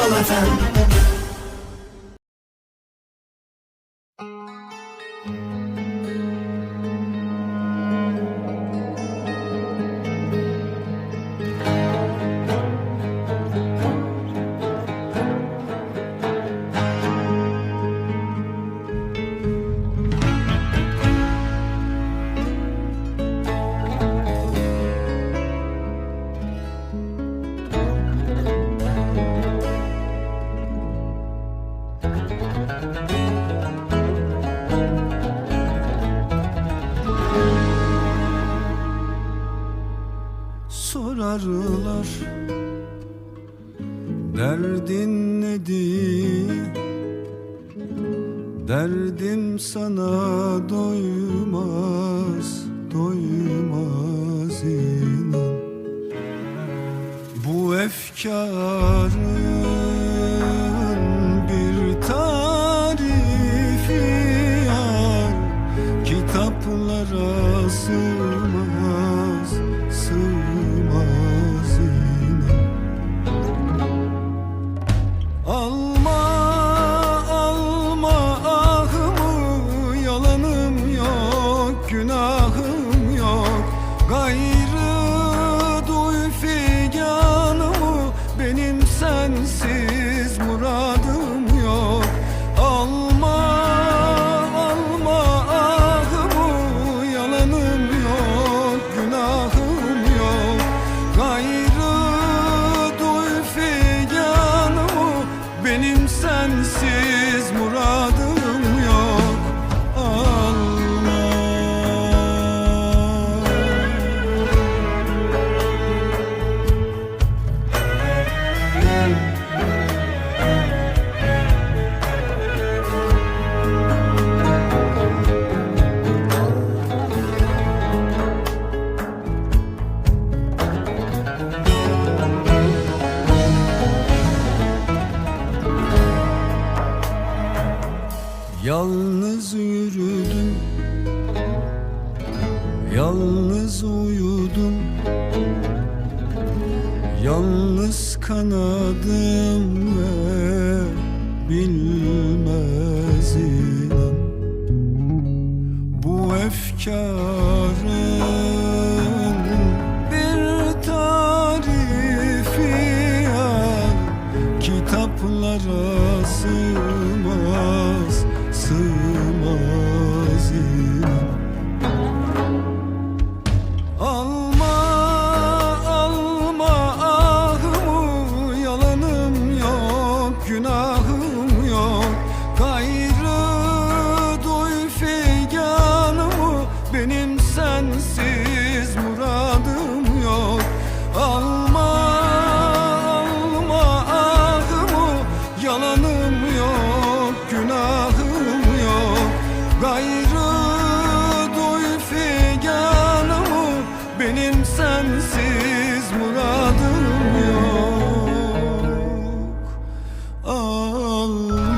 Kral FM sorarlar Derdin nedir? Derdim sana doymaz, doymaz inan Bu efkarın Benim sensiz muradım Yalnız yürüdüm. Yalnız uyudum. Yalnız kanadım ve bilmez Bu efkarın Oh.